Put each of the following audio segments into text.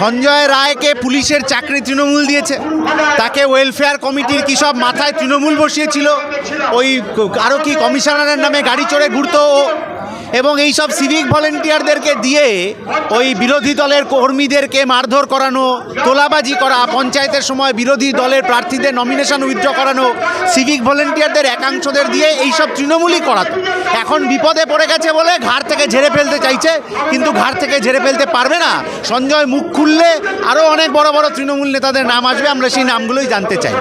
সঞ্জয় রায়কে পুলিশের চাকরি তৃণমূল দিয়েছে। তাকে ওয়েলফেয়ার কমিটির কী সব মাথায় তৃণমূল বসিয়েছিল। ওই আরও কি কমিশনারের নামে গাড়ি চড়ে ঘুরতো ও। এবং এই সব সিভিক ভলেন্টিয়ারদেরকে দিয়ে ওই বিরোধী দলের কর্মীদেরকে মারধর করানো, তোলাবাজি করা, পঞ্চায়েতের সময় বিরোধী দলের প্রার্থীদের নমিনেশন উইথড্র করানো সিভিক ভলেন্টিয়ারদের একাংশদের দিয়ে এই সব তৃণমূলই করাতো। এখন বিপদে পড়ে গেছে বলে ঘাট থেকে ঝেড়ে ফেলতে চাইছে, কিন্তু ঘাট থেকে ঝেড়ে ফেলতে পারবে না। সঞ্জয় মুখ খুললে আরও অনেক বড় বড় তৃণমূল নেতাদের নাম আসবে, আমরা সেই নামগুলোই জানতে চাই।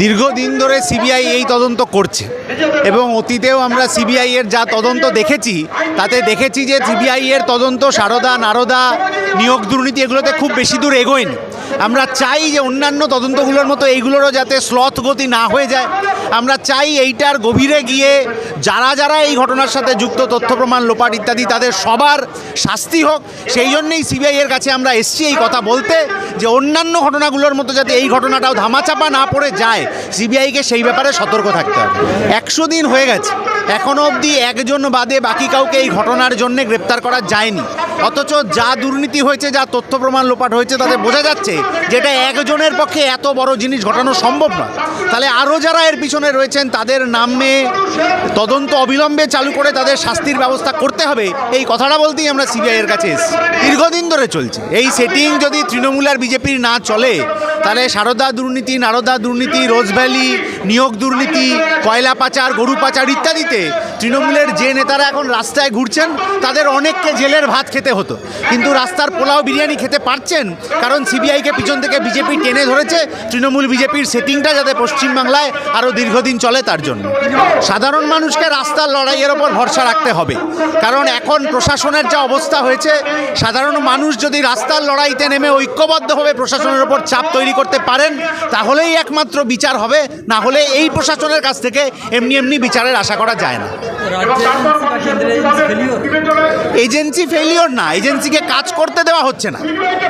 দীর্ঘদিন ধরে সিবিআই এই তদন্ত করছে এবং অতীতেও আমরা সিবিআই এর যা তদন্ত দেখেছি, তাতে দেখেছি যে সিবিআই এর তদন্ত সারদা নারদা নিয়োগ দুর্নীতি এগুলোতে খুব বেশি দূর এগোয়নি। আমরা চাই যে অন্যান্য তদন্তগুলোর মতো এইগুলোরও যাতে স্লথ গতি না হয়ে যায়। আমরা চাই এইটার গভীরে গিয়ে যারা যারা এই ঘটনার সাথে যুক্ত, তথ্য প্রমাণ, লোপাট ইত্যাদি, তাদের সবার শাস্তি হোক। সেই জন্যেই সিবিআই এর কাছে আমরা এসছি এই কথা বলতে যে অন্যান্য ঘটনাগুলোর মতো যাতে এই ঘটনাটাও ধামাচাপা না পড়ে যায়, সিবিআইকে সেই ব্যাপারে সতর্ক থাকতে হবে। একশো দিন হয়ে গেছে। এখনও অবধি একজন বাদে বাকি কাউকে এই ঘটনার জন্য গ্রেপ্তার করা যায়নি। অথচ যা দুর্নীতি হয়েছে, যা তথ্য প্রমাণ লোপাট হয়েছে, তাতে বোঝা যাচ্ছে যেটা একজনের পক্ষে এত বড় জিনিস ঘটানো সম্ভব নয়। তাহলে আরও যারা এর পিছনে রয়েছেন, তাদের নামে তদন্ত অবিলম্বে চালু করে তাদের শাস্তির ব্যবস্থা করতে হবে। এই কথাটা বলতেই আমরা সিবিআইয়ের কাছে এসেছি। দীর্ঘদিন ধরে চলছে। এই সেটিং যদি তৃণমূল আর বিজেপির না চলে তাহলে সারদা দুর্নীতি, নারদা দুর্নীতি রোজভ্যালি নিয়োগ দুর্নীতি, কয়লা পাচার, গরু পাচার ইত্যাদিতে তৃণমূলের যে নেতারা এখন রাস্তায় ঘুরছেন, তাদের অনেককে জেলের ভাত খেতে হতো। কিন্তু রাস্তার পোলাও বিরিয়ানি খেতে পারছেন? কারণ সিবিআইকে পিছন থেকে বিজেপি টেনে ধরেছে, তৃণমূল বিজেপির সেটিংটা যাতে পশ্চিমবাংলায় আরও দীর্ঘদিন চলে তার জন্য। সাধারণ মানুষকে রাস্তার লড়াইয়ের ওপর ভরসা রাখতে হবে। কারণ এখন প্রশাসনের যা অবস্থা হয়েছে, সাধারণ মানুষ যদি রাস্তার লড়াইতে নেমে ঐক্যবদ্ধভাবে প্রশাসনের ওপর চাপ তৈরি করতে পারেন তাহলেই একমাত্র বিচার হবে না হলে এই প্রশাসনের কাছ থেকে এমনি এমনি বিচারের আশা করা যায় না। এজেন্সি ফেলিওর না এজেন্সিকে কাজ করতে দেওয়া হচ্ছে না।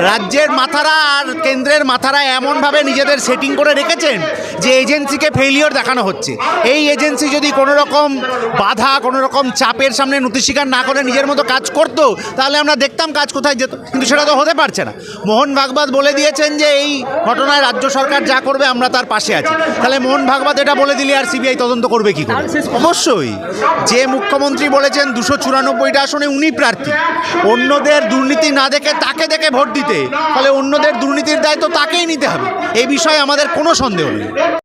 রাজ্যের মাথারা আর কেন্দ্রের মাথারা এমনভাবে নিজেদের সেটিং করে রেখেছেন যে এজেন্সিকে ফেলিওর দেখানো হচ্ছে। এই এজেন্সি যদি কোনো রকম বাধা কোনো রকম চাপের সামনে নথি স্বীকার না করে নিজের মতো কাজ করতো তাহলে আমরা দেখতাম কাজ কোথায় যেত কিন্তু সেটা তো হতে পারছে না। মোহন ভাগবত বলে দিয়েছেন যে এই ঘটনায় রাজ্য সরকার যা করবে, আমরা তার পাশে আছি। তাহলে মোহন ভাগবত এটা বলে দিলে আর সিবিআই তদন্ত করবে কি করে? অবশ্যই। যে মুখ্যমন্ত্রী বলেছেন দুশো চুরানব্বইটা আসনে উনি প্রার্থী। অন্যদের দুর্নীতি না দেখে তাকে দেখে ভোট দিতে। তাহলে অন্যদের দুর্নীতির দায়িত্ব তাকেই নিতে হবে। এই বিষয়ে আমাদের কোনো সন্দেহ নেই।